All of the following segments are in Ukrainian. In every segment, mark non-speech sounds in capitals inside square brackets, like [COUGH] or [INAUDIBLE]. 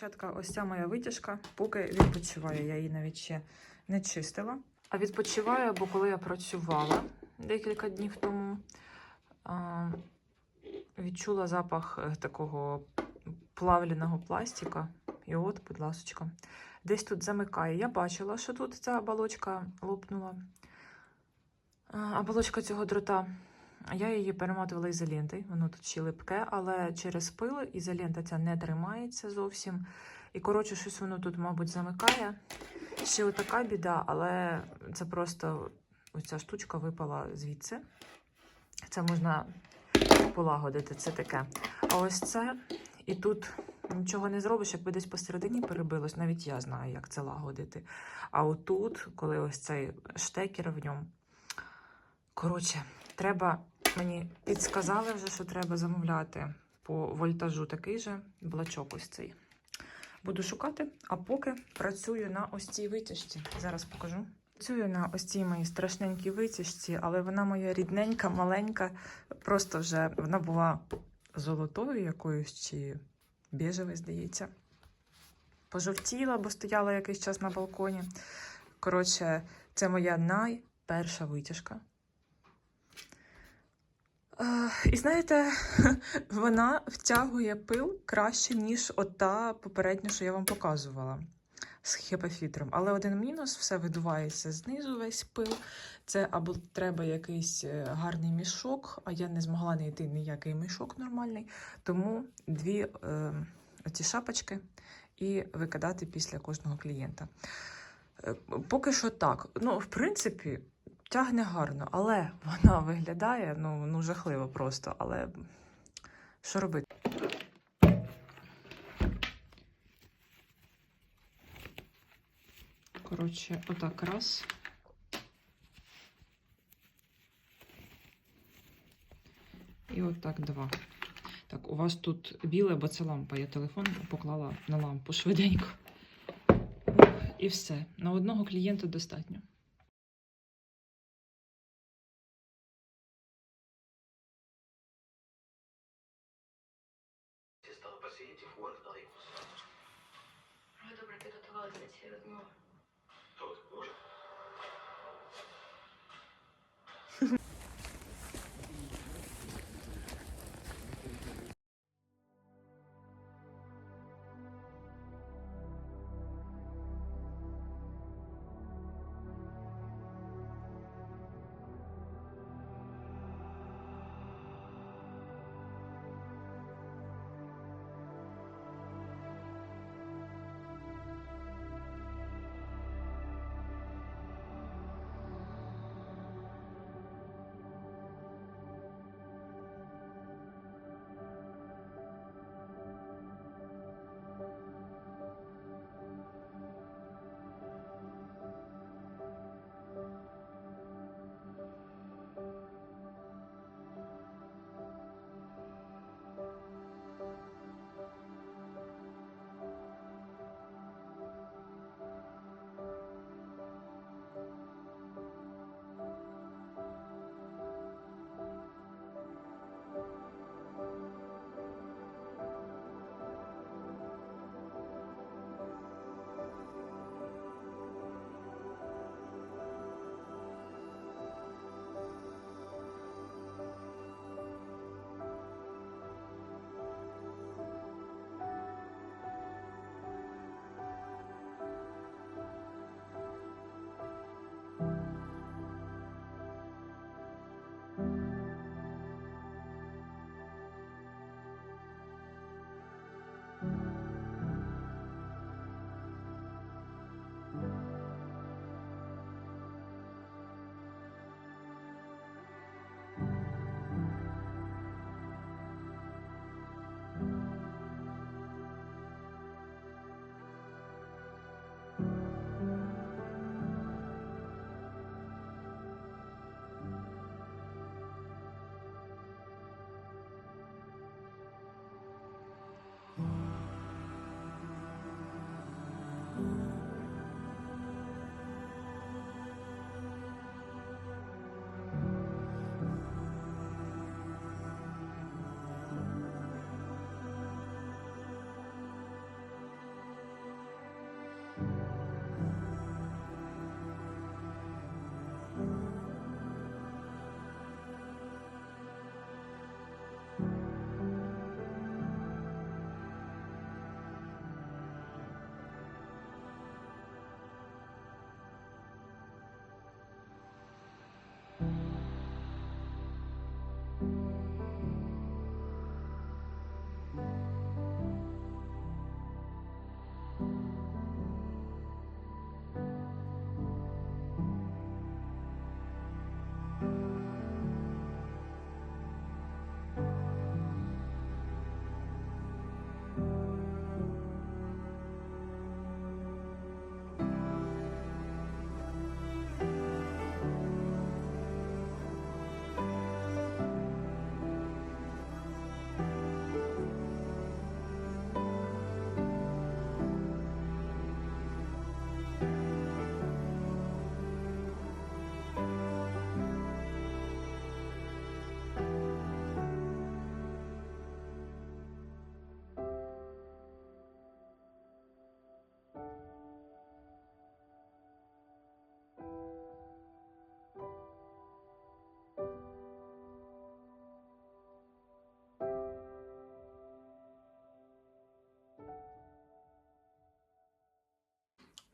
дівчатка, ось ця моя витяжка, поки відпочиваю. Я її навіть ще не чистила. А відпочиваю, бо коли я працювала декілька днів тому, відчула запах е, такого плавленого пластика. І от, будь ласочка, десь тут замикає. Я бачила, що тут ця оболочка лопнула. Оболочка цього дрота. Я її перемотувала ізолентою, воно тут ще липке, але через пил ізолента ця не тримається зовсім. І, коротше, щось воно тут, мабуть, замикає. Ще отака біда, але це просто оця штучка випала звідси. Це можна полагодити, це таке. А ось це, і тут нічого не зробиш, якби десь посередині перебилось, навіть я знаю, як це лагодити. А отут, коли ось цей штекер в ньому. Коротше, треба, мені підсказали вже, що треба замовляти по вольтажу такий же блачок ось цей. Буду шукати, а поки працюю на ось цій витяжці. Зараз покажу. Працюю на ось цій моїй страшненькій витяжці, але вона моя рідненька, маленька. Просто вже вона була золотою якоюсь чи біжевою, здається. Пожовтіла, бо стояла якийсь час на балконі. Коротше, це моя найперша витяжка. Е, І знаєте, [LAUGHS] вона втягує пил краще, ніж ота попередня, що я вам показувала з хепафітром. Але один мінус все видувається знизу весь пил. Це або треба якийсь е, гарний мішок, а я не змогла знайти ніякий мішок нормальний. Тому дві е, оці шапочки і викидати після кожного клієнта. Е, Поки що так. Ну, в принципі, тягне гарно, але вона виглядає ну, ну жахливо просто. Але що робити? Коротше, отак раз. І отак два. Так, у вас тут біле, бо це лампа. Я телефон поклала на лампу швиденько. І все. На одного клієнта достатньо.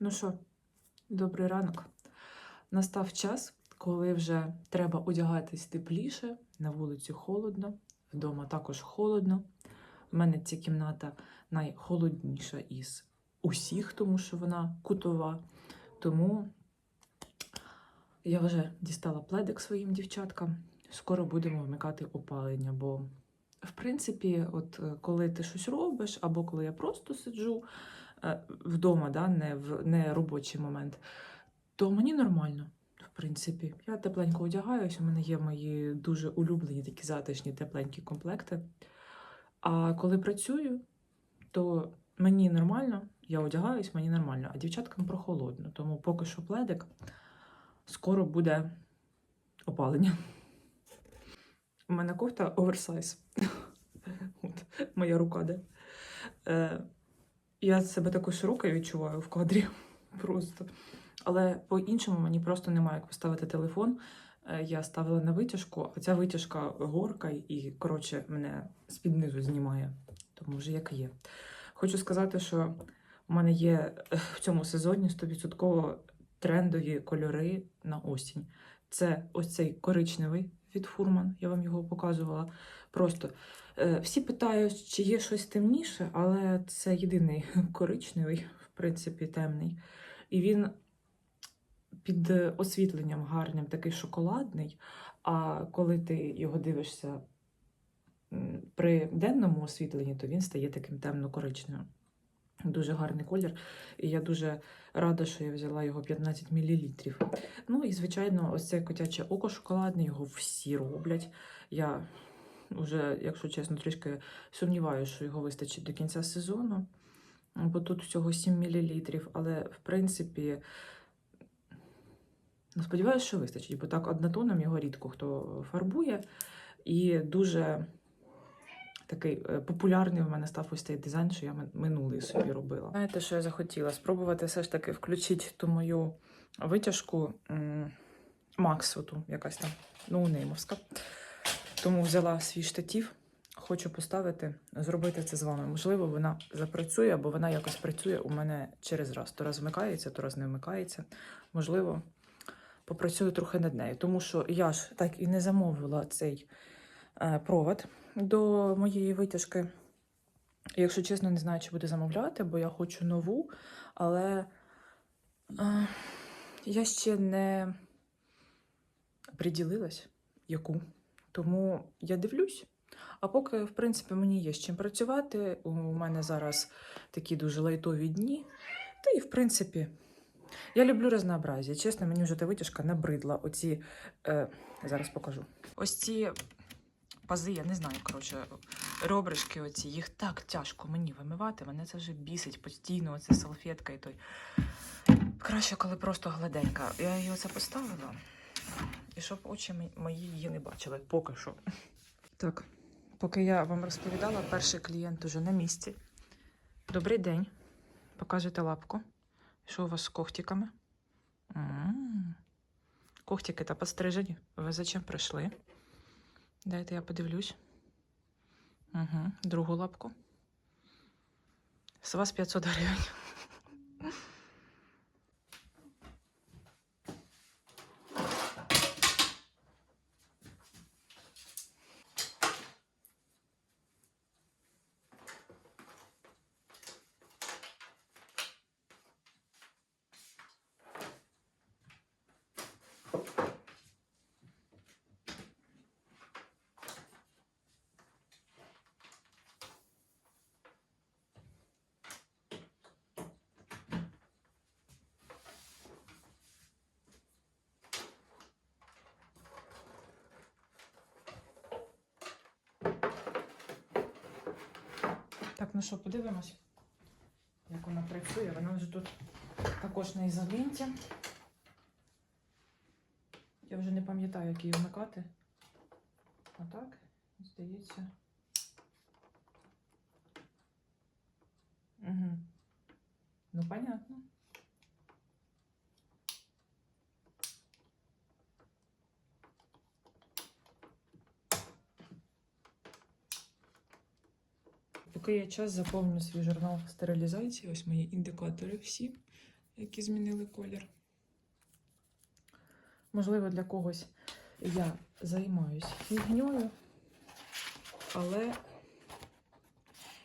Ну що, добрий ранок. Настав час, коли вже треба одягатись тепліше, на вулиці холодно, вдома також холодно. У мене ця кімната найхолодніша із усіх, тому що вона кутова. Тому я вже дістала пледик своїм дівчаткам. Скоро будемо вмикати опалення, бо в принципі, от коли ти щось робиш, або коли я просто сиджу вдома, да, не в не робочий момент, то мені нормально. В принципі, я тепленько одягаюсь, у мене є мої дуже улюблені такі затишні тепленькі комплекти. А коли працюю, то мені нормально, я одягаюсь, мені нормально, а дівчаткам прохолодно. Тому поки що пледик, скоро буде опалення. У мене кофта оверсайз. [LAUGHS] От, моя рука де. Я себе такою широкою відчуваю в кадрі. [LAUGHS] Просто. Але по-іншому мені просто немає як поставити телефон. Е, я ставила на витяжку, а ця витяжка горка і, коротше, мене з-під низу знімає. Тому вже як є. Хочу сказати, що у мене є е, в цьому сезоні 100% трендові кольори на осінь. Це ось цей коричневий від Фурман, я вам його показувала. Просто всі питають, чи є щось темніше, але це єдиний [LAUGHS] коричневий, в принципі, темний. І він під освітленням гарним, такий шоколадний. А коли ти його дивишся при денному освітленні, то він стає таким темно-коричневим. Дуже гарний колір. І я дуже рада, що я взяла його 15 мл. Ну і, звичайно, ось це котяче око шоколадне, його всі роблять. Я вже, якщо чесно, трішки сумніваюся, що його вистачить до кінця сезону, бо тут всього 7 мл. Але, в принципі, ну, сподіваюся, що вистачить, бо так однотоном його рідко хто фарбує. І дуже такий е, популярний у мене став ось цей дизайн, що я минулий собі робила. Знаєте, що я захотіла? Спробувати все ж таки включити ту мою витяжку м, якась там ноунеймовська. Тому взяла свій штатів. Хочу поставити, зробити це з вами. Можливо, вона запрацює, або вона якось працює у мене через раз. То раз вмикається, то раз не вмикається. Можливо, попрацюю трохи над нею. Тому що я ж так і не замовила цей е, провод до моєї витяжки. Якщо чесно, не знаю, чи буду замовляти, бо я хочу нову, але е, я ще не приділилась, яку. Тому я дивлюсь. А поки, в принципі, мені є з чим працювати. У мене зараз такі дуже лайтові дні. Та і, в принципі, я люблю разнообразі. Чесно, мені вже та витяжка набридла. Оці, е, зараз покажу. Ось ці пази, я не знаю, коротше, ребришки оці, їх так тяжко мені вимивати. Мене це вже бісить постійно, оця салфетка і той. Краще, коли просто гладенька. Я її оце поставила. І щоб очі мої її не бачили поки що. Так, поки я вам розповідала, перший клієнт уже на місці. Добрий день. Покажете лапку. Що у вас з когтиками? М. Когтики та пострижені. Ви зачем прийшли? Дайте я подивлюсь. Угу. Другу лапку. З вас 500 гривень. Що, подивимось, як вона працює. Вона вже тут також на ізолінті. Я вже не пам'ятаю, як її вмикати. Отак, здається. Угу. Ну, понятно. Є час, заповню свій журнал стерилізації. Ось мої індикатори всі. які змінили колір. Можливо, для когось я займаюсь фігньою, але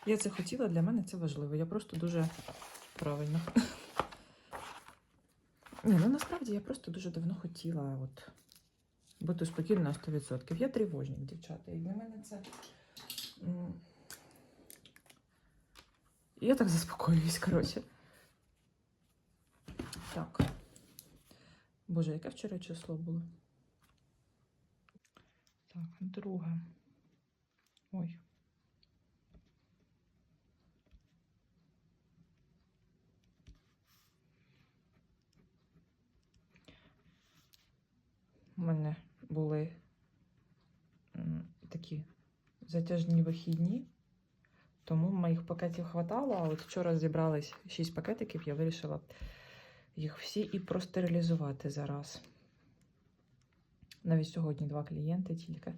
я це хотіла, для мене це важливо. Я просто дуже правильно. Ні, ну насправді я просто дуже давно хотіла от, бути спокійною на 100%. Я тривожник, дівчата, і для мене це. Я так заспокоююсь, коротше. Так. Боже, яке вчора число було? Так, друге. Ой. У мене були такі затяжні вихідні, тому моїх пакетів хватало, а от вчора зібрались 6 пакетиків, я вирішила їх всі і простерилізувати зараз. Навіть сьогодні два клієнти тільки.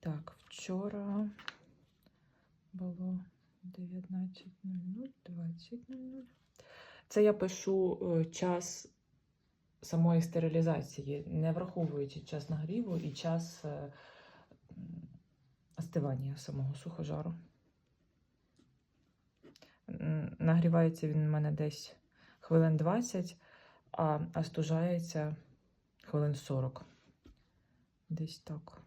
Так, вчора було 19.00, 20.00. Це я пишу е, час самої стерилізації, не враховуючи час нагріву і час е, остивання самого сухожару. Нагрівається він у мене десь хвилин 20, а остужається хвилин 40. Десь так.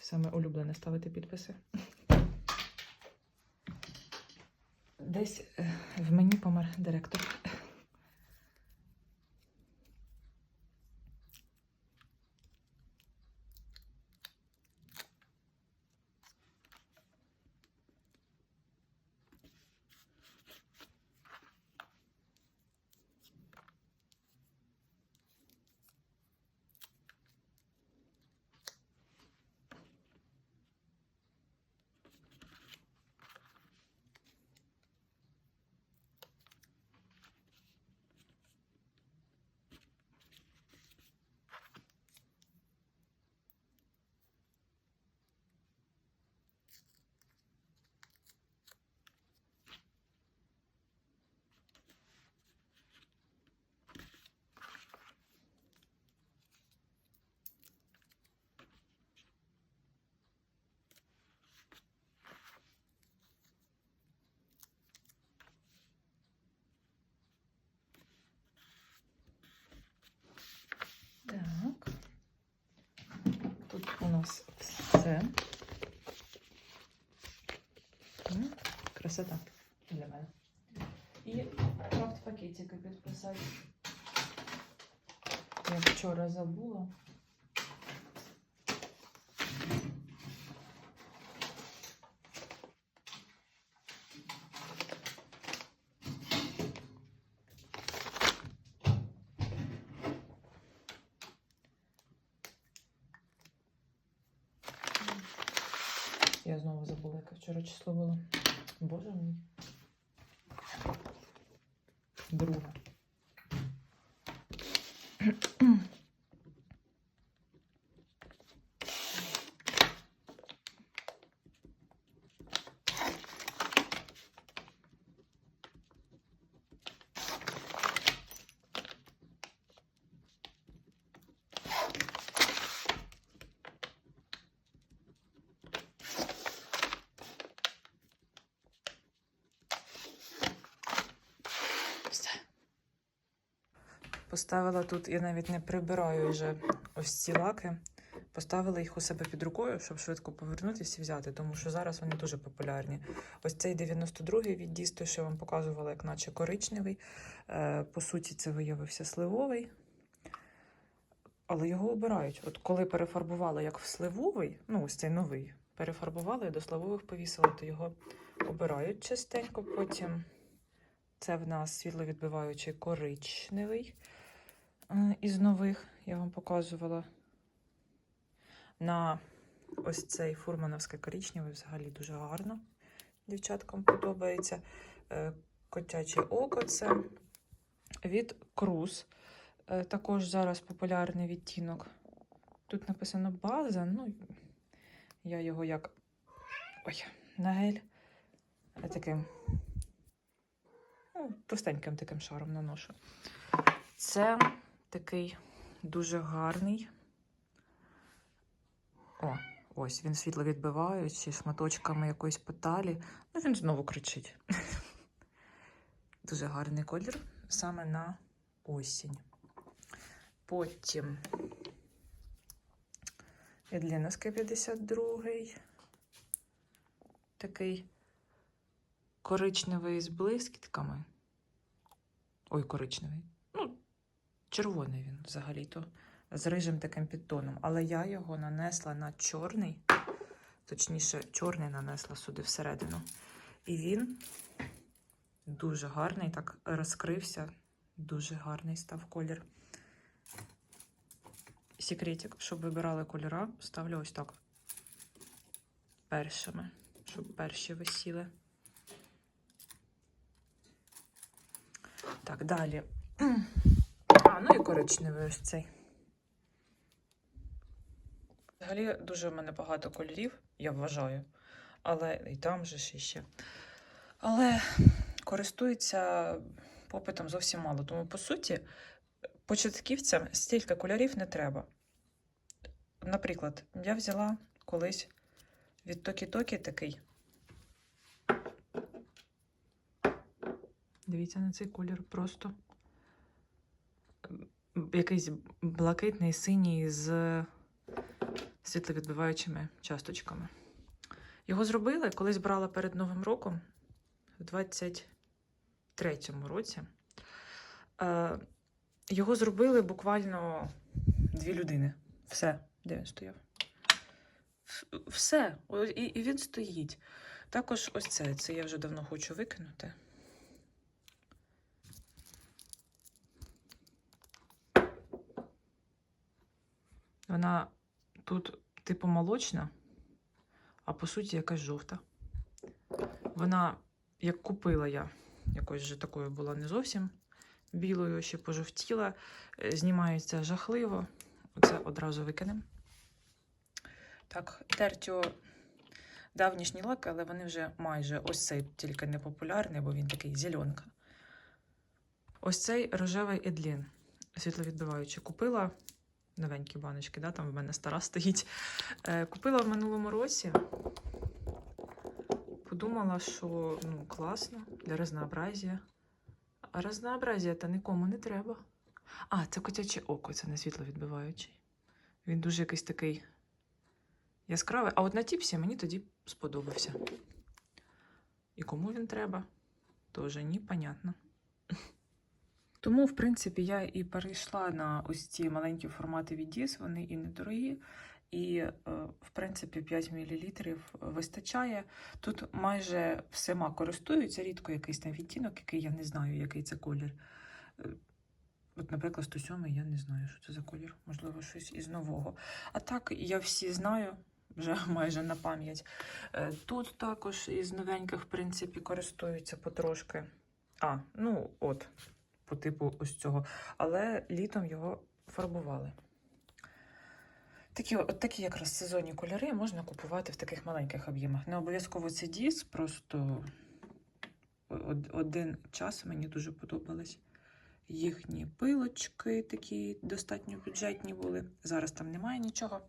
Саме улюблене ставити підписи. Десь е, в мені помер директор. Так. Тут у нас все. Красота для мене. І крафт пакетики підписати. Я вчора забула. Я знову забула, яке вчора число було. Боже мій. Друге. Все. Поставила тут, я навіть не прибираю вже ось ці лаки. Поставила їх у себе під рукою, щоб швидко повернутися і взяти, тому що зараз вони дуже популярні. Ось цей 92-й від Дісто, що вам показувала, як наче коричневий. Е, По суті, це виявився сливовий. Але його обирають. От коли перефарбувала як в сливовий, ну ось цей новий, перефарбувала і до сливових повісила, то його обирають частенько. Потім це в нас світловідбиваючий коричневий із нових, я вам показувала. На ось цей фурмановський коричневий взагалі дуже гарно. Дівчаткам подобається. Е, Котяче око це від Круз. Е, Також зараз популярний відтінок. Тут написано база. Ну, Я його як ой, на гель е, таким ну, товстеньким таким шаром наношу. Це такий дуже гарний. О, ось він світловідбиваючий, шматочками якоїсь петалі. Ну, він знову кричить. Дуже гарний колір саме на осінь. Потім Відліноски 52 Такий коричневий з блискітками. Ой, коричневий. Червоний він взагалі-то. З рижим таким підтоном. Але я його нанесла на чорний, точніше, чорний нанесла сюди всередину. І він дуже гарний, так розкрився. Дуже гарний став колір. Секретик, щоб вибирали кольора, ставлю ось так. Першими, щоб перші висіли. Так, далі. Ну і коричневий ось цей. Взагалі дуже в мене багато кольорів, я вважаю. Але і там же ж іще. Але користується попитом зовсім мало. Тому, по суті, початківцям стільки кольорів не треба. Наприклад, я взяла колись від Токі-Токі такий. Дивіться на цей колір просто якийсь блакитний, синій з світловідбиваючими часточками. Його зробили, колись брала перед Новим роком в 23-му році. Е, його зробили буквально дві людини. Все, де він стояв? Все. І, він стоїть. Також ось це. Це я вже давно хочу викинути. Вона тут, типу, молочна, а по суті якась жовта. Вона, як купила я, якось вже такою була не зовсім білою, ще пожовтіла, е, знімається жахливо. Оце одразу викинемо. Так, тертю давнішні лаки, але вони вже майже ось цей тільки не популярний, бо він такий зеленка. Ось цей рожевий едлін, світловідбиваючий. Купила новенькі баночки, да, там в мене стара [LAUGHS] стоїть. Е, купила в минулому році. Подумала, що ну, класно для разнообразія. А разнообразія та нікому не треба. А, це котяче око, це не світловідбиваючий. Він дуже якийсь такий яскравий. А от на тіпсі мені тоді сподобався. І кому він треба, теж непонятно. Тому, в принципі, я і перейшла на ось ці маленькі формати від Діс, вони і недорогі. І, е, в принципі, 5 мл вистачає. Тут майже всіма користуються, рідко якийсь там відтінок, який я не знаю, який це колір. Е, От, наприклад, 107 я не знаю, що це за колір. Можливо, щось із нового. А так, я всі знаю вже [LAUGHS] майже на пам'ять. Е, Тут також із новеньких, в принципі, користуються потрошки. А, ну от, по типу ось цього. Але літом його фарбували. Такі, от такі якраз сезонні кольори можна купувати в таких маленьких об'ємах. Не обов'язково це діс, просто один час мені дуже подобались їхні пилочки, такі достатньо бюджетні були. Зараз там немає нічого.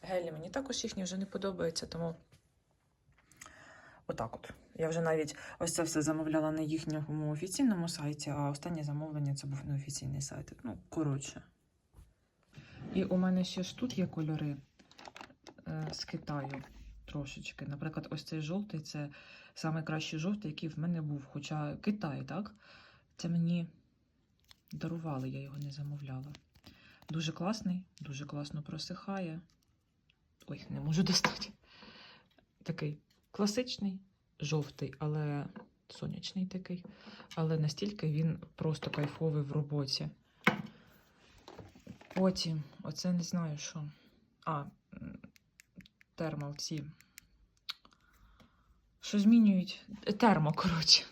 Гелі мені також їхні вже не подобаються, тому отак от. Я вже навіть ось це все замовляла на їхньому офіційному сайті, а останнє замовлення це був неофіційний сайт. Ну, коротше. І у мене ще ж тут є кольори е, з Китаю трошечки. Наприклад, ось цей жовтий це найкращий жовтий, який в мене був. Хоча Китай, так? Це мені дарували, я його не замовляла. Дуже класний, дуже класно просихає. Ой, не можу достати. Такий класичний, жовтий, але сонячний такий. Але настільки він просто кайфовий в роботі. Потім, оце не знаю що. А, термал ці. Що змінюють? Термо, коротше.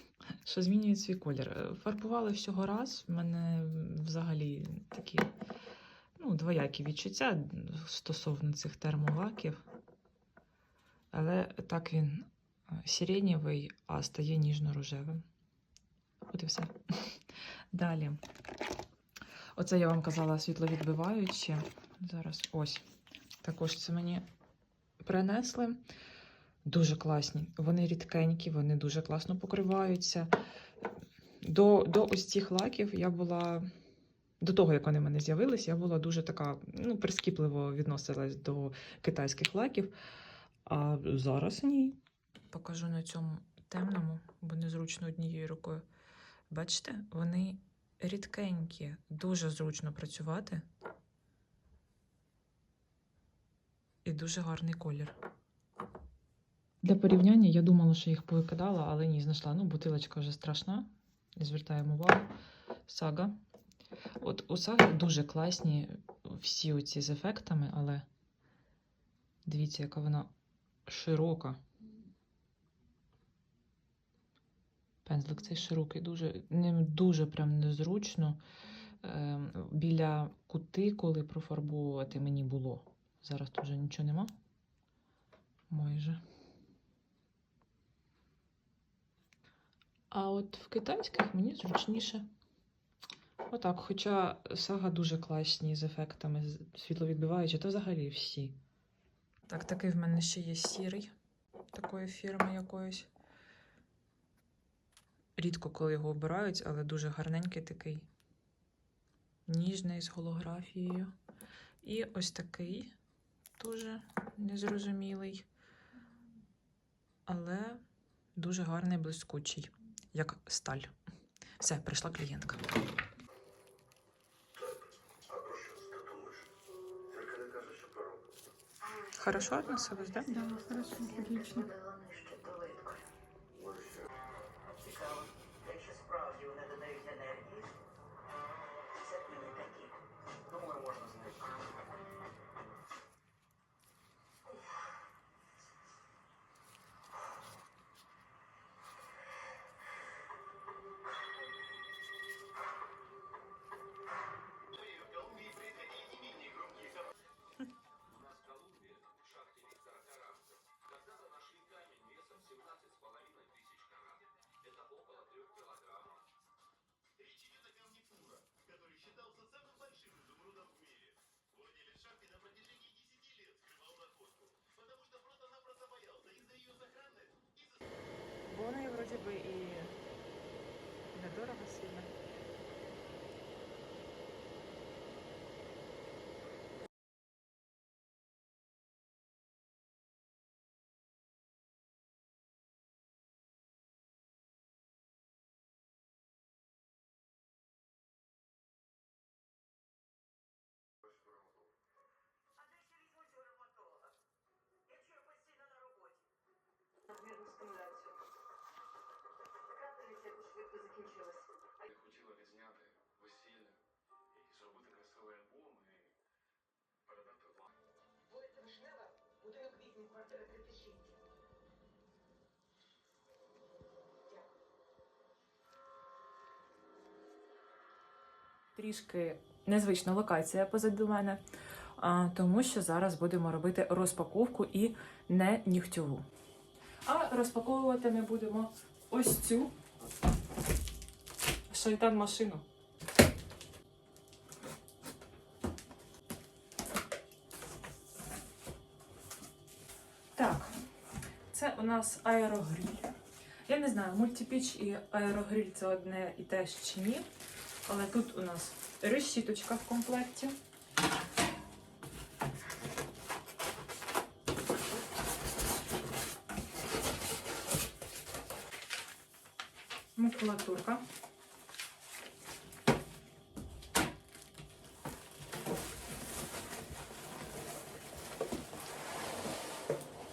Що змінюють свій колір. Е, Фарбували всього раз. У мене взагалі такі ну, двоякі відчуття стосовно цих термолаків. Але так він сиренєвий, а стає ніжно-рожевим. От і все. [LAUGHS] Далі. Оце я вам казала світловідбиваючі. Зараз ось. Також це мені принесли. Дуже класні. Вони рідкенькі, вони дуже класно покриваються. До, до ось цих лаків я була. До того, як вони в мене з'явились, я була дуже така, ну, прискіпливо відносилась до китайських лаків. А зараз ні. Покажу на цьому темному, бо незручно однією рукою. Бачите, вони рідкенькі, дуже зручно працювати. І дуже гарний колір. Для порівняння я думала, що їх повикидала, але ні, знайшла. Ну, бутилочка вже страшна. Звертаємо увагу. Сага. От у саги дуже класні всі оці з ефектами, але дивіться, яка вона широка. Пензлик цей широкий, дуже, ним дуже прям незручно. Ем, біля кутикули профарбовувати мені було. Зараз тут вже нічого нема. Майже. А от в китайських мені зручніше. Отак, хоча сага дуже класні з ефектами, світловідбиваючі, то взагалі всі. Так, такий в мене ще є сірий, такої фірми якоїсь. Рідко коли його обирають, але дуже гарненький такий. Ніжний з голографією. І ось такий дуже незрозумілий, але дуже гарний блискучий, як сталь. Все, прийшла клієнтка. Хорошо относилась, да? Да, хорошо, отлично. Бо бы и недорого сильно. Квартира 36. Трішки незвична локація позаду мене, тому що зараз будемо робити розпаковку і не нігтьову. А розпаковувати ми будемо ось цю шайтан машину. Так, це у нас аерогріль. Я не знаю, мультипіч і аерогріль це одне і те ж чи ні. Але тут у нас решіточка в комплекті. Макулатурка.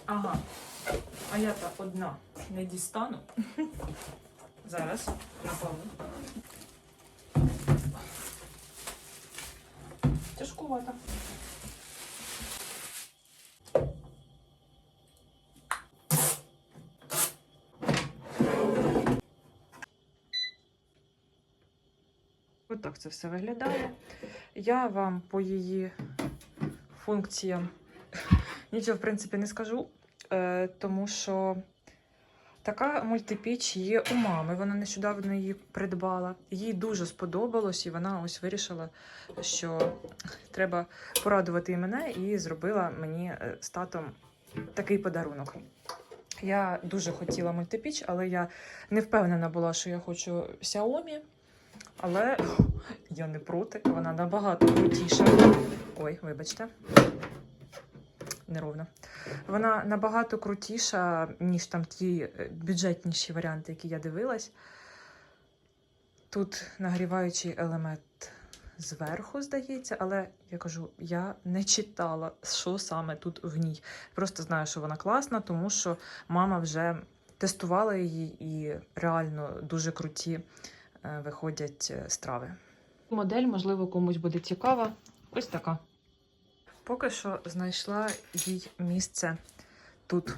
Ага. А я та одна не дістану. Зараз, напевно. Тяжкувато. Ось так це все виглядає. Я вам по її функціям нічого, в принципі, не скажу. е, тому що така мультипіч є у мами. Вона нещодавно її придбала. Їй дуже сподобалось, і вона ось вирішила, що треба порадувати і мене, і зробила мені е, з татом такий подарунок. Я дуже хотіла мультипіч, але я не впевнена була, що я хочу Xiaomi. Але я не проти, вона набагато крутіша. Ой, вибачте. Неровно. Вона набагато крутіша, ніж там ті е, бюджетніші варіанти, які я дивилась. Тут нагріваючий елемент зверху, здається, але я кажу, я не читала, що саме тут в ній. Просто знаю, що вона класна, тому що мама вже тестувала її і реально дуже круті е, виходять е, страви. Модель, можливо, комусь буде цікава. Ось така. Поки що знайшла їй місце тут.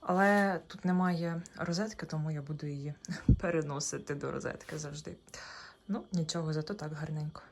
Але тут немає розетки, тому я буду її [LAUGHS] переносити до розетки завжди. Ну, нічого, зато так гарненько.